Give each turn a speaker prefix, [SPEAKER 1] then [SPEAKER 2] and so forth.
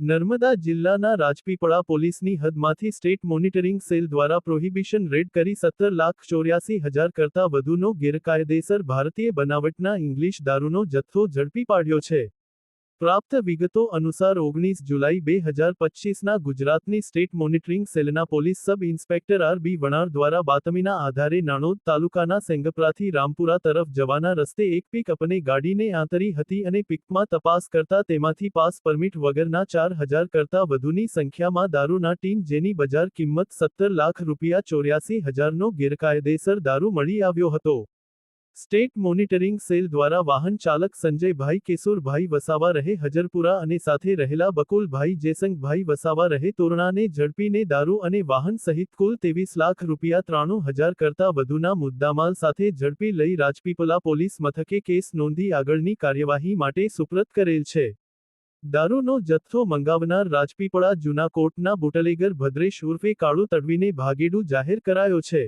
[SPEAKER 1] નર્મદા જિલ્લાના રાજપીપળા પોલીસની હદમાંથી સ્ટેટ મોનિટરિંગ સેલ દ્વારા પ્રોહિબિશન રેડ કરી સત્તર લાખ ચોર્યાસી હજાર કરતાં વધુનો ગેરકાયદેસર ભારતીય બનાવટના ઇંગ્લિશ દારૂનો જથ્થો ઝડપી પાડ્યો છે. પ્રાપ્ત વિગતો અનુસાર ઓગણીસ જુલાઈ બે હજાર પચીસના ગુજરાતની સ્ટેટ મોનિટરિંગ સેલના police sub inspector R B Vanar દ્વારા બાતમીના આધારે નાણોદ તાલુકાના સેંગપ્રાથી રામપુરા તરફ જવાના રસ્તે એક પિકઅપને ગાડીને આંતરી હતી અને પિકમાં તપાસ કરતા તેમાંથી પાસ પરમિટ વગરના ચાર હજાર કરતાં વધુની સંખ્યામાં દારૂના ટીન જેની બજાર કિંમત સત્તર લાખ રૂપિયા ચોર્યાસી હજારનો ગેરકાયદેસર દારૂ મળી આવ્યો હતો. સ્ટેટ મોનિટરિંગ સેલ દ્વારા વાહન ચાલક સંજયભાઈ કેસુરભાઈ વસાવા રહે હજરપુરા અને સાથે રહેલા બકુલભાઈ જેસંગભાઈ વસાવા રહે તોરણાને ઝડપીને દારૂ અને વાહન સહિત કુલ ત્રેવીસ લાખ રૂપિયા ત્રાણું હજાર કરતા વધુના મુદ્દામાલ સાથે ઝડપી લઈ રાજપીપલા પોલીસ મથકે કેસ નોંધી આગળની કાર્યવાહી માટે સુપ્રત કરેલ છે. દારૂનો જથ્થો મંગાવનાર રાજપીપળા જૂના કોર્ટના બુટલેગર ભદ્રેશ ઉર્ફે કાળુ તડવીને ભાગેડુ જાહેર કરાયો છે.